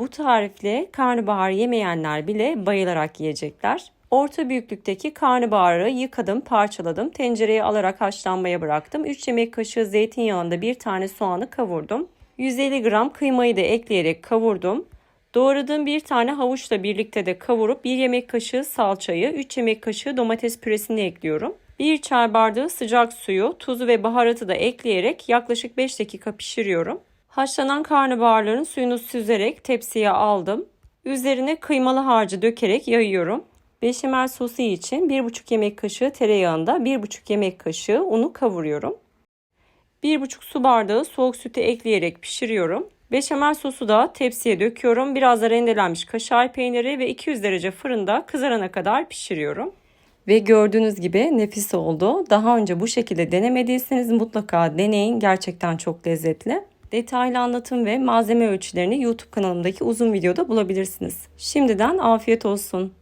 Bu tarifle karnabahar yemeyenler bile bayılarak yiyecekler. Orta büyüklükteki karnabaharı yıkadım, parçaladım. Tencereye alarak haşlanmaya bıraktım. 3 yemek kaşığı zeytinyağında bir tane soğanı kavurdum. 150 gram kıymayı da ekleyerek kavurdum. Doğradığım bir tane havuçla birlikte de kavurup 1 yemek kaşığı salçayı, 3 yemek kaşığı domates püresini ekliyorum. 1 çay bardağı sıcak suyu, tuzu ve baharatı da ekleyerek yaklaşık 5 dakika pişiriyorum. Haşlanan karnabaharların suyunu süzerek tepsiye aldım. Üzerine kıymalı harcı dökerek yayıyorum. Beşamel sosu için 1,5 yemek kaşığı tereyağında 1,5 yemek kaşığı unu kavuruyorum. 1,5 su bardağı soğuk sütü ekleyerek pişiriyorum. Beşamel sosu da tepsiye döküyorum. Biraz da rendelenmiş kaşar peyniri ve 200 derece fırında kızarana kadar pişiriyorum. Ve gördüğünüz gibi nefis oldu. Daha önce bu şekilde denemediyseniz mutlaka deneyin. Gerçekten çok lezzetli. Detaylı anlatım ve malzeme ölçülerini YouTube kanalımdaki uzun videoda bulabilirsiniz. Şimdiden afiyet olsun.